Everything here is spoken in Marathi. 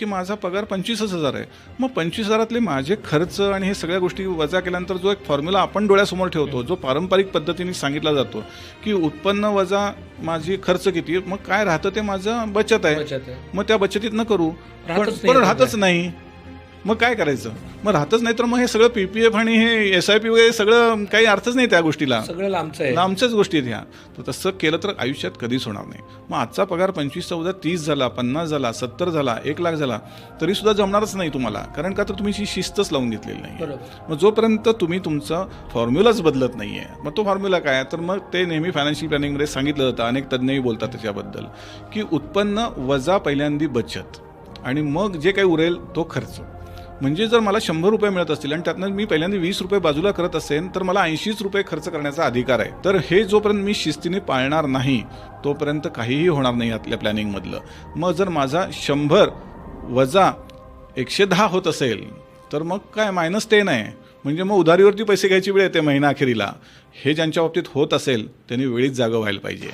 की माझा पगार पंचवीसच हजार आहे. मग पंचवीस हजारातले माझे खर्च आणि हे सगळ्या गोष्टी वजा केल्यानंतर जो एक फॉर्म्युला आपण डोळ्यासमोर ठेवतो जो पारंपरिक पद्धतीने सांगितला जातो की उत्पन्न वजा माझी खर्च किती मग काय राहतं ते माझं बचत आहे. मग त्या बचतीत न करू. पण राहतच नाही. मग काय करायचं? मग राहतच नाही तर मग हे सगळं पीपीएफ आणि हे एस आय पी वगैरे सगळं काही अर्थच नाही त्या गोष्टीला. सगळं लांबचं आहे. लांबच्याच गोष्टी आहेत ह्या. तर तसं केलं तर आयुष्यात कधीच होणार नाही. मग आजचा पगार पंचवीस चौदा तीस झाला पन्नास झाला सत्तर झाला एक लाख झाला तरी सुद्धा जमणारच नाही तुम्हाला. कारण का तर तुम्ही ही शिस्तच लावून घेतलेली नाही मग जोपर्यंत तुम्ही तुमचं फॉर्म्युलाच बदलत नाही आहे मग तो फॉर्म्युला काय? तर मग ते नेहमी फायनान्शियल प्लॅनिंगमध्ये सांगितलं जातं. अनेक तज्ज्ञही बोलतात त्याच्याबद्दल. की उत्पन्न वजा पहिल्यांदी बचत. आणि मग जे काही उरेल तो खर्च. म्हणजे जर मला शंभर रुपये मिळत असतील आणि त्यातनं मी पहिल्यांदा वीस रुपये बाजूला करत असेल तर मला ऐंशीच रुपये खर्च करण्याचा अधिकार आहे. तर हे जोपर्यंत मी शिस्तीने पाळणार नाही तोपर्यंत काहीही होणार नाही आपल्या प्लॅनिंगमधलं. मग जर माझा शंभर वजा एकशे दहा होत असेल तर मग काय मायनस टेन आहे म्हणजे मग उधारीवरती पैसे घ्यायची वेळ येते महिना अखेरीला. हे ज्यांच्या बाबतीत होत असेल त्यांनी वेळीच जागं व्हायला पाहिजे.